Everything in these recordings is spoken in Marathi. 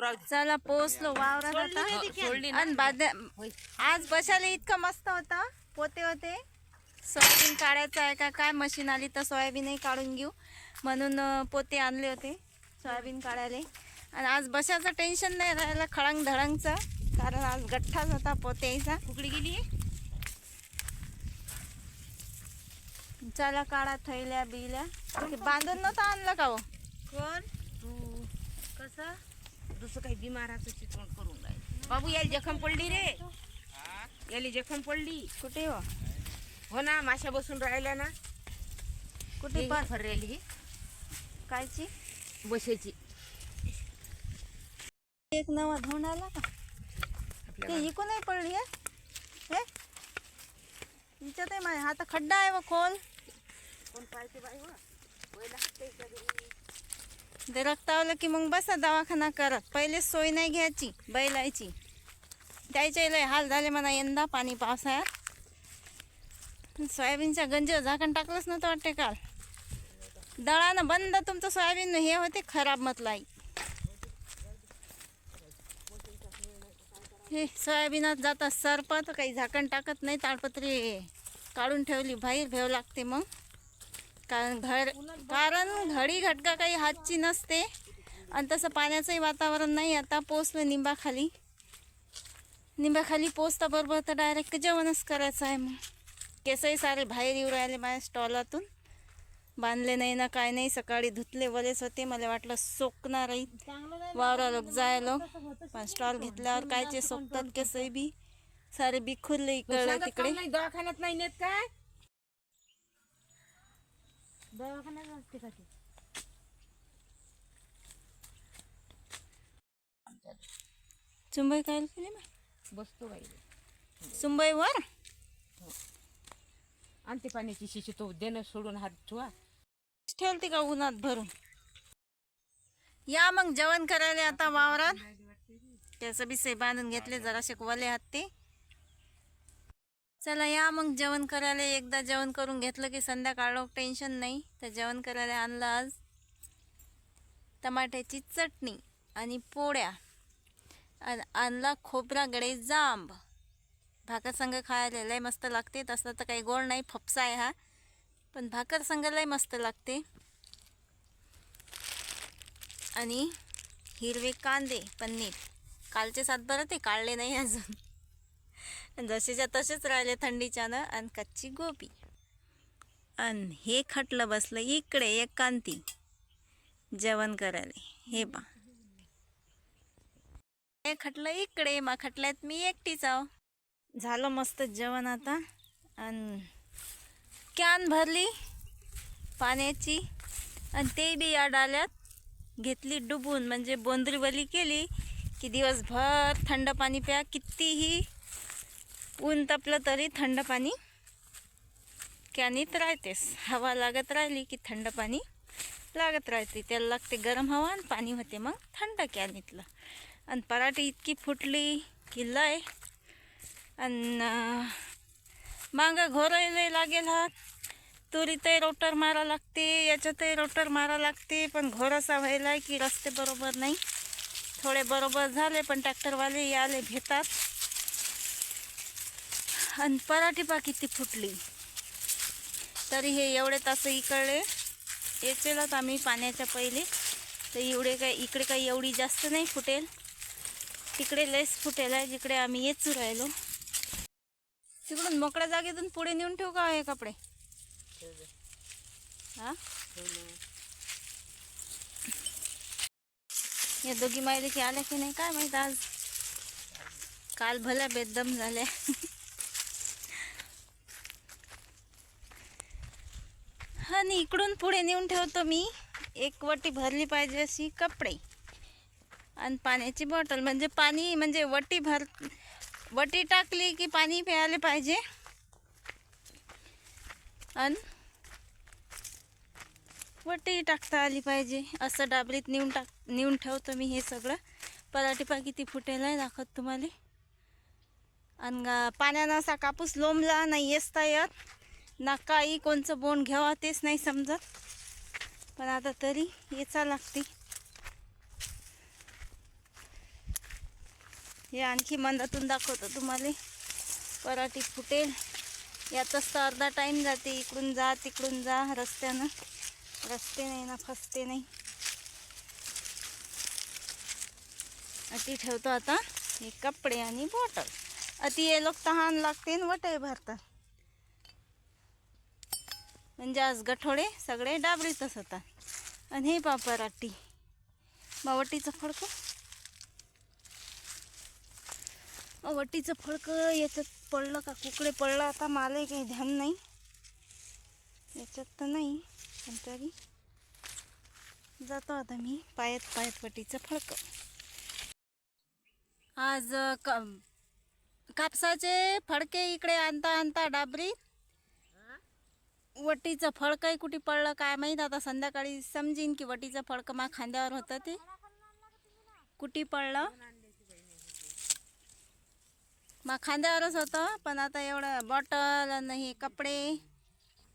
चला पोचलो वावरात आता. आणि आज बसायला इतकं मस्त होतं. पोते होते. सोयाबीन काढायचं आहे का? काय मशीन आली तर सोयाबीनही काढून घेऊ. म्हणून पोते आणले होते सोयाबीन काढायला. आणि आज बसायचं टेन्शन नाही राहिलं खळंग धडंगचं कारण आज गठ्ठाच होता पोत्याचा. कुकडी गेली? चला काढा थैल्या बिल्या. बांधून नव्हतं आणलं का हो? कोण? कसं? दुसरं काही बिमाराचं चित्रण करून राहील बाबू याला जखम पडली रे. याला जखम पडली. कुठे हो? हो ना माशा बसून राहिल्या ना. कुठे पण. फरलेली ही. कायची? बसायची एक नवा धुवून आला का? ते इकून नाही पडली हे? हिच्यात आहे माझ्या हात खड्डा आहे व खोल. कोण पाहिजे बाई हो? ते रक्तावलं की मग बसा दवाखाना करत. पहिले सोय नाही घ्यायची बैलायची. त्याचे लय हाल झाले म्हणा यंदा पाणी पावसाळ्यात. सोयाबीनच्या गंज झाकण टाकलंच नव्हतं वाटते काल. दळानं बंद तुमचं सोयाबीन हे होते खराब म्हटलं हे सोयाबीनात जातात सरपत काही झाकण टाकत नाही ताडपत्री. काढून ठेवली बाहेर भेव लागते मग. कारण घर कारण घडी घटका काही हातची नसते. आणि तसं पाण्याचंही वातावरण नाही. आता पोचलं निंबाखाली. निंबाखाली पोचता बरोबर तर डायरेक्ट जेवणच करायचं आहे मग. केसही सारे बाहेर येऊ राहिले माझ्या स्टॉलातून बांधले नाही ना काय नाही. सकाळी धुतले वलेच होते. मला वाटलं सोकणार वावरा लोक जायलो. पण स्टॉल घेतल्यावर कायचे सोकतात केसही बी. सारे बिखुरले इकडे तिकडे. दवाखान्यात नाही नेत काय? दवाखान्यात असते का ते? चुंबई काय केली मग बसतो बाई. सुंबईवर आणते पाण्याची शिशी तो देणं सोडून हात ठेवा ठेवते का उन्हात भरून? या मग जेवण करायला आता वावरात. त्याचं बी से बांधून घेतले जराशे वले हात ते. चला या मग जेवण करायला. एकदा जेवण करून घेतलं की संध्याकाळ टेन्शन नाही. तर जेवण करायला आणलं आज. टमाट्याची चटणी आणि पोळ्या. आणला खोबरा गडे जांब. भाकरसंग खायला लय मस्त लागते. तसं तर काही गोड नाही. फपसा आहे हा. पण भाकर संग लय मस्त लागते. आणि हिरवे कांदे पनीर. कालचे सात बरं ते काढले नाही अजून. जसेच्या तसेच राहिले थंडीच्यानं आणि कच्ची गोबी. आणि हे खटलं बसलं इकडे एक कांती जेवण करायला. हे बा. हे खटलं इकडे मा खटल्यात मी एकटीच आहो झालं मस्त जेवण आता. आणि कॅन भरली पाण्याची. आणि ते बी या डाल्यात घेतली डुबून. म्हणजे बोंदरीवली केली की दिवसभर थंड पाणी प्या. कितीही ऊन तापलं तरी थंड पाणी कॅनीत राहतेस. हवा लागत राहिली की थंड पाणी लागत राहते. त्याला लागते गरम हवा आणि पाणी होते मग थंड कॅनीतलं. आणि पराठी इतकी फुटली की लय. आणि मागं घोरायला लागेल हा तुरीतही रोटर मारा लागते याच्यातही रोटर मारा लागते पण घोर असा व्हायला आहे की रस्ते बरोबर नाही. थोडे बरोबर झाले पण ट्रॅक्टरवाले याले भेतात आणि पराठी पा किती फुटली. तरी हे एवढे तास इकडे याचेलाच आम्ही पाण्याच्या पहिले. तर एवढे काय इकडे काही एवढी जास्त नाही फुटेल. तिकडे लयच फुटेल आहे जिकडे आम्ही येचू राहिलो. तिकडून मोकळ्या जागेतून पुढे नेऊन ठेवू का हे कपडे? हा? या दोघी माहिती की आल्या की नाही काय माहीत आज? काल भल्या बेदम झाल्या. आणि इकडून पुढे नेऊन ठेवतो मी. एक वटी भरली पाहिजे अशी कपडे. आणि पाण्याची बॉटल म्हणजे पाणी म्हणजे वटी भर वटी टाकली की पाणी प्यायला पाहिजे. आणि वटी टाकता आली पाहिजे. असं डाबरीत नेऊन टाक नेऊन ठेवतो मी हे सगळं. पराठी पा किती फुटेल आहे दाखवत तुम्हाला. आणि पाण्यानं असा कापूस लोंबला नाही येसता येत ना कोणचं बोंड घ्यावा तेच नाही समजत. पण आता तरी येचा लागते. हे आणखी मंदातून दाखवतो तुम्हाला. पराठी फुटेल. यातच तर अर्धा टाईम जाते. इकडून जा तिकडून जा रस्त्यानं. रस्ते नाही ना फसते नाही. अति ठेवतो आता. हे कपडे आणि बॉटल अति ये लोक तहान लागते आणि वटही भरतात म्हणजे आज गठोडे सगळे डाबरीतच होतात आणि हे पापराटी मावटीचं फडकं. वटीचं फडकं याच्यात पडलं का? कुकडे पडलं आता मला काही ध्यान नाही. याच्यात तर नाही पण तरी जातो आता मी पायात पायत वटीचं फडकं. आज का कापसाचे फडके इकडे आणता आणता डाबरीत. वटीचं फळकंही कुठे पडलं काय माहीत? आता संध्याकाळी समजीन की वटीचं फळकं मा खांद्यावर होतं ते. कुठे पडलं? मग खांद्यावरच होतं पण आता एवढं बॉटल नाही कपडे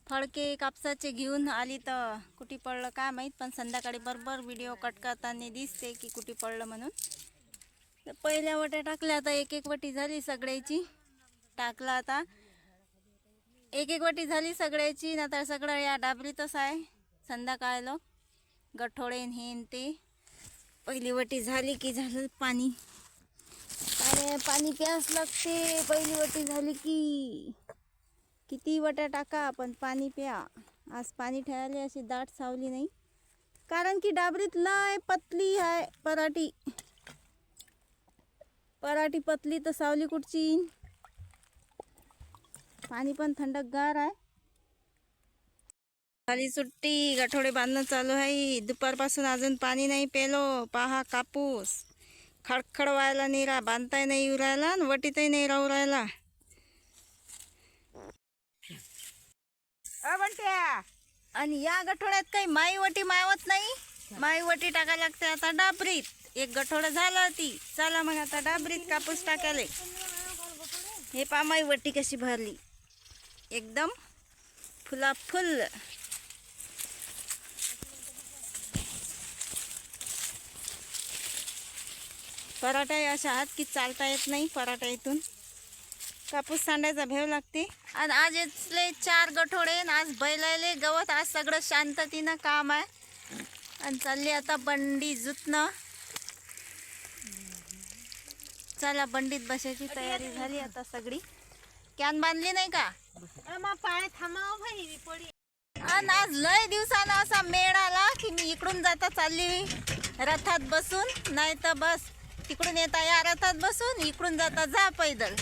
फडके कापसाचे घेऊन आली तर कुठे पडलं काय माहीत? पण संध्याकाळी बरोबर व्हिडिओ कट करताना दिसते की कुठे पडलं म्हणून. तर पहिल्या वट्या टाकल्या आता एक एक वटी झाली सगळ्याची. टाकला आता. एक एक वाटी झाली सगळ्याची ना तर सगळं या डाबरीतच आहे. संध्याकाळला. गठोडे हेन हे ते. पहिली वटी झाली की झालं पाणी. अरे पाणी प्यास लागते. पहिली वटी झाली की. किती वट्या टाका पण पाणी प्या. आज पाणी ठेवायला अशी दाट सावली नाही. कारण की डाबरीत लय पतली आहे पराठी. पराठी पतली तर सावली कुठची? पाणी पण थंडगार आहे. झाली सुट्टी गठोडे बांधणं चालू आहे. दुपारपासून अजून पाणी नाही पेलो. पहा कापूस. खडखड व्हायला नाही रा बांधताय नाही येऊ राहिला आणि वटीतही नाही राहू राहिला. आणि या गठोड्यात काही माई वटी मावत नाही? माई वटी टाकायला लागते आता डाबरीत. एक गठोडं झालं ती चला मग आता डाबरीत कापूस टाकायला. हे पा माई वटी कशी भरली. एकदम फुलाफुल. पराठा अशा आहात की चालता येत नाही पराठा इथून. कापूस सांडायचा भेव लागते. आणि आज इथले चार गठोडे आज बैलायले गवत आज सगळं शांततेनं काम आहे. आणि चालली आता बंडी जुतणं. चला बंडीत बसायची तयारी झाली आता सगळी. कॅन बांधली नाही का? पाय थांबाव भाई पडी. आणि आज लय दिवसानं असा मेळ आला की मी इकडून जाता चालली. रथात बसून नाही तर बस. तिकडून येता या रथात बसून इकडून जाता जा पैदल.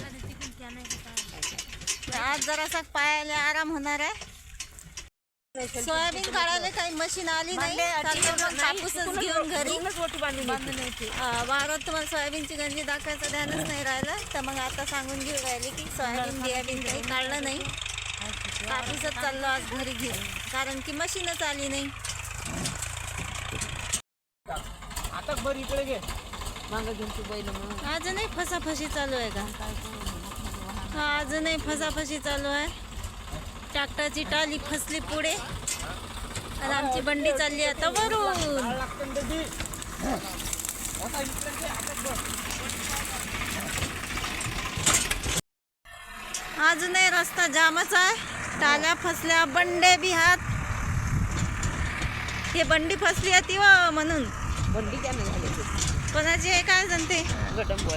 आज जरासा पायाला आराम होणार आहे. सोयाबीन काढायला काही मशीन आली नाही. मग कापूसच घेऊन घरी. अं, वावरात तुम्हाला सोयाबीनची गंजी दाखवायचं ध्यानच नाही राहिलं. तर मग आता सांगून घेऊ राहिले की सोयाबीन बियाबीन काही काढलं नाही. कापूसच चाललो आज घरी घेऊन. कारण की मशीनच आली नाही. आता बरं इकडे घे. मागं घेऊन तू बैल मग अजूनही फसाफशी चालू आहे का? हा अजूनही फसाफशी चालू आहे. ट्रॅक्टरची टाली फसली पुढे. आणि आमची बंडी चालली आता वरून. अजूनही रस्ता जामच आहे. टाल्या फसल्या बंडे बी हात. हे बंडी फसली होती व म्हणून. बंडी झाली कोणाची आहे काय गटम